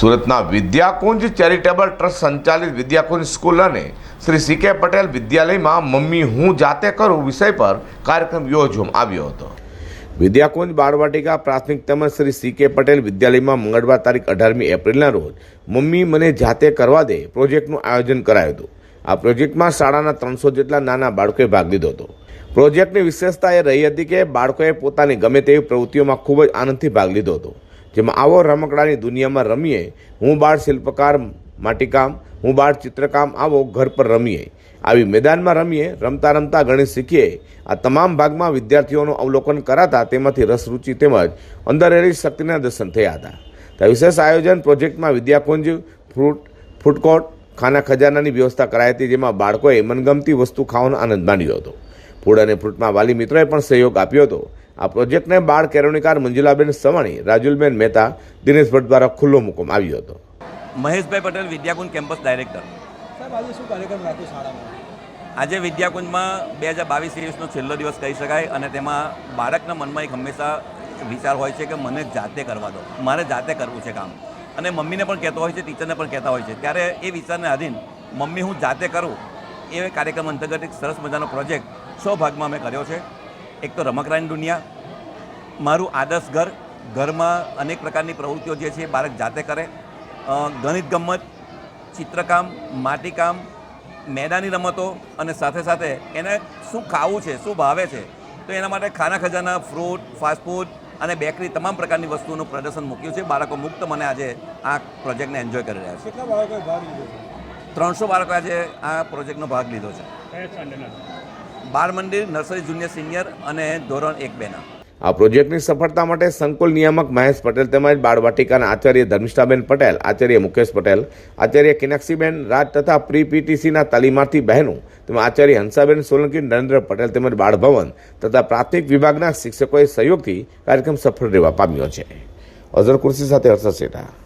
સુરતના Vidyakunj charitable trust સંચાલિત Vidyakunj school અને શ્રી સી કે પટેલ વિદ્યાલયમાં મમ્મી હું જાતે કરું વિષય પર કાર્યક્રમ યોજવામાં આવ્યો હતો. વિદ્યાકુંજ બાળવાટિકા પ્રાથમિક તેમજ શ્રી સી કે પટેલ વિદ્યાલયમાં મંગળવાર તારીખ અઢારમી એપ્રિલના રોજ મમ્મી મને જાતે કરવા દે પ્રોજેક્ટનું આયોજન કરાયું હતું. આ પ્રોજેક્ટમાં શાળાના ત્રણસો જેટલા નાના બાળકોએ ભાગ લીધો હતો. પ્રોજેક્ટની વિશેષતા એ રહી હતી કે બાળકોએ પોતાની ગમે તેવી પ્રવૃત્તિઓમાં ખૂબ જ આનંદથી ભાગ લીધો હતો. જેમાં આવો રમકડાની દુનિયામાં રમીએ, હું બાળ શિલ્પકાર માટીકામ, હું બાળ ચિત્રકામ, આવો ઘર પર રમીએ. આવી મેદાનમાં રમીએ, રમતા રમતા ગણિત શીખીએ. આ તમામ ભાગમાં વિદ્યાર્થીઓનું અવલોકન કરાતા તેમાંથી રસરૂચિ તેમજ અંદર રહેલી શક્તિના દર્શન થયા હતા. તો વિશેષ આયોજન પ્રોજેક્ટમાં વિદ્યાકુંજ, ફ્રૂટ, ફૂડકોર્ટ, ખાના ખજાનાની વ્યવસ્થા કરાઈ હતી, જેમાં બાળકોએ મનગમતી વસ્તુ ખાવાનો આનંદ માણ્યો હતો. ફૂડ અને ફ્રૂટમાં વાલી મિત્રોએ પણ સહયોગ આપ્યો હતો. આ પ્રોજેક્ટને બાળ કેળવણીકાર મંજુલાબેન સવાણી રાજુલબેન મહેતા દિનેશ ભટ્ટ દ્વારા ખુલ્લો મૂકવામાં આવ્યો હતો. મહેશભાઈ પટેલ વિદ્યાકુંજ કેમ્પસ ડાયરેક્ટર. સાહેબ આજે શું કાર્યક્રમ રાખ્યો શાળામાં? આજે વિદ્યાકુંજમાં બે હજાર બાવીસ ત્રેવીસનો છેલ્લો દિવસ કહી શકાય અને તેમાં બાળકના મનમાં એક હંમેશા વિચાર હોય છે કે મને જાતે કરવા દો. મારે જાતે કરવું છે કામ. અને મમ્મીને પણ કહેતો હોય છે ટીચરને પણ કહેતા હોય છે. ત્યારે એ વિચારને આધીન મમ્મી હું જાતે કરું એ કાર્યક્રમ અંતર્ગત એક સરસ મજાનો પ્રોજેક્ટ સો ભાગમાં મેં કર્યો છે. એક તો રમકડાની દુનિયા મારું આદર્શ ઘર ઘરમાં અનેક પ્રકારની પ્રવૃત્તિઓ જે છે એ બાળક જાતે કરે. ગણિત ગમ્મત ચિત્રકામ માટીકામ મેદાની રમતો અને સાથે સાથે એને શું ખાવું છે શું ભાવે છે તો એના માટે ખાના ખજાના ફ્રૂટ ફાસ્ટફૂડ અને બેકરી તમામ પ્રકારની વસ્તુઓનું પ્રદર્શન મૂક્યું છે. બાળકો મુક્ત મને આજે આ પ્રોજેક્ટને એન્જોય કરી રહ્યા છે. કેટલા બાળકોએ ભાગ લીધો છે? ત્રણસો બાળકો આજે આ પ્રોજેક્ટનો ભાગ લીધો છે. બાળ મંદિર નર્સરી જુનિયર, સિનિયર અને ધોરણ એક બેના આ પ્રોજેક્ટની સફળતા માટે સંકુલ નિયામક મહેશ પટેલ તેમજ બાળવાટિકાના આચાર્ય ધર્મિષ્ઠાબેન પટેલ, આચાર્ય મુકેશ પટેલ, આચાર્ય કિનાક્ષીબેન રાજ તથા પ્રી પીટીસીના તાલીમાર્થી બહેનો તેમજ આચાર્ય હંસાબેન સોલંકી, નરેન્દ્ર પટેલ તેમજ બાળભવન તથા પ્રાથમિક વિભાગના શિક્ષકોએ સહયોગથી કાર્યક્રમ સફળ રહેવા પામ્યો છે. અઝર કુર્સી સાથે હર્ષદ શેઠા